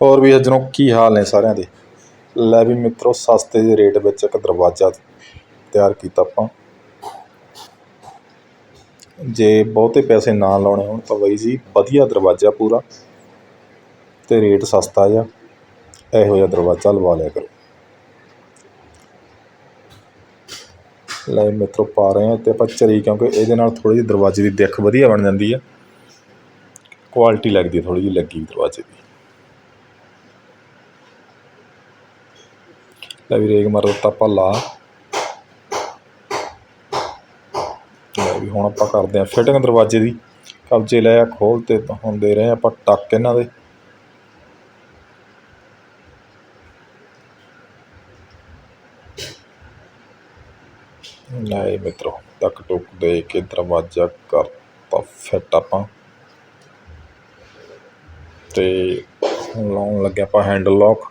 ਹੋਰ ਵੀ ਸੱਜਣੋ ਕੀ ਹਾਲ ਨੇ ਸਾਰਿਆਂ ਦੇ? ਲੈ ਵੀ ਮਿੱਤਰੋ, ਸਸਤੇ ਜਿਹੇ ਰੇਟ ਵਿੱਚ ਇੱਕ ਦਰਵਾਜ਼ਾ ਤਿਆਰ ਕੀਤਾ ਆਪਾਂ। ਜੇ ਬਹੁਤੇ ਪੈਸੇ ਨਾ ਲਾਉਣੇ ਹੋਣ ਤਾਂ ਬਾਈ ਜੀ, ਵਧੀਆ ਦਰਵਾਜ਼ਾ ਪੂਰਾ ਤੇ ਰੇਟ ਸਸਤਾ ਜਿਹਾ, ਇਹੋ ਜਿਹਾ ਦਰਵਾਜ਼ਾ ਲਵਾ ਲਿਆ ਕਰੋ। ਲੈ ਮਿੱਤਰੋ, ਪਾ ਰਹੇ ਹਾਂ ਤੇ ਆਪਾਂ ਚਰੀ, ਕਿਉਂਕਿ ਇਹਦੇ ਨਾਲ ਥੋੜੀ ਜਿਹੀ ਦਰਵਾਜ਼ੇ ਦੀ ਦਿੱਖ ਵਧੀਆ ਬਣ ਜਾਂਦੀ ਹੈ ਕੁਆਲਿਟੀ ਲੱਗਦੀ ਥੋੜੀ ਜਿਹੀ ਲੱਗੀ ਦਰਵਾਜ਼ੇ ਦੀ। ਲੈ ਵੀ ਰੇਗ ਮਾਰ ਦਿੱਤਾ ਆਪਾਂ ਲਾ। ਲੈ ਵੀ ਹੁਣ ਆਪਾਂ ਕਰਦੇ ਆਂ ਫਿਟਿੰਗ ਦਰਵਾਜ਼ੇ ਦੀ। ਕਬਜੇ ਲੈ ਆ ਖੋਲ ਤੇ ਹੁਣ ਦੇ ਰਹੇ ਆਪਾਂ ਟੱਕ ਇਹਨਾਂ ਦੇ। ਲੈ ਮਿੱਤਰੋ, ਟੱਕ ਟੁੱਕ ਦੇ ਕੇ ਦਰਵਾਜ਼ਾ ਕਰਤਾ ਫਿੱਟ ਆਪਾਂ। ਤੇ ਲਾਉਣ ਲੱਗਿਆ ਆਪਾਂ ਹੈਂਡਲ ਲੌਕ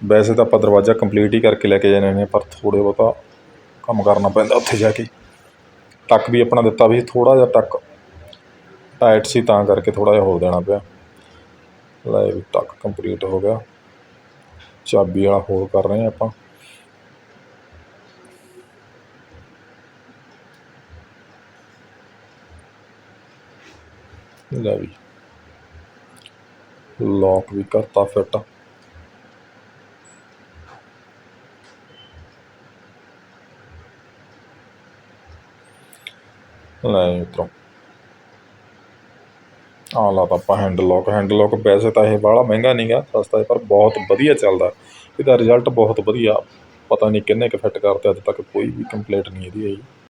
ਵੈਸੇ ਤਾਂ ਆਪਾਂ ਦਰਵਾਜ਼ਾ ਕੰਪਲੀਟ ਹੀ ਕਰਕੇ ਲੈ ਕੇ ਜਾਣੇ ਨੇ, ਪਰ ਥੋੜ੍ਹੇ ਬਹੁਤਾ ਕੰਮ ਕਰਨਾ ਪੈਂਦਾ ਉੱਥੇ ਜਾ ਕੇ। ਟੱਕ ਵੀ ਆਪਣਾ ਦਿੱਤਾ ਵੀ ਥੋੜ੍ਹਾ ਜਿਹਾ ਟੱਕ। ਟਾਈਟ ਸੀ ਤਾਂ ਕਰਕੇ ਥੋੜ੍ਹਾ ਜਿਹਾ ਹੋਰ ਦੇਣਾ ਪਿਆ। ਲੈ ਵੀ ਟੱਕ ਕੰਪਲੀਟ ਹੋ ਗਿਆ। ਚਾਬੀ ਵਾਲਾ ਹੋਰ ਕਰ ਰਹੇ ਹਾਂ ਆਪਾਂ। ਲੈ ਵੀ। ਲੌਕ ਵੀ ਕਰਤਾ ਫਿੱਟ ਲੈ ਮਿੱਤਰੋ ਆਹ ਲਾ ਤਾਂ ਆਪਾਂ ਹੈਂਡਲ ਲੌਕ ਹੈਂਡਲ ਲੌਕ ਵੈਸੇ ਤਾਂ ਇਹ ਬਾਹਲਾ ਮਹਿੰਗਾ ਨਹੀਂਗਾ ਸਸਤਾ ਹੈ, ਪਰ ਬਹੁਤ ਵਧੀਆ ਚੱਲਦਾ ਇਹਦਾ ਰਿਜ਼ਲਟ ਬਹੁਤ ਵਧੀਆ, ਪਤਾ ਨਹੀਂ ਕਿੰਨੇ ਕੁ ਫਿੱਟ ਕਰਤੇ, ਅੱਜ ਤੱਕ ਕੋਈ ਵੀ ਕੰਪਲੇਂਟ ਨਹੀਂ ਇਹਦੀ ਆਈ।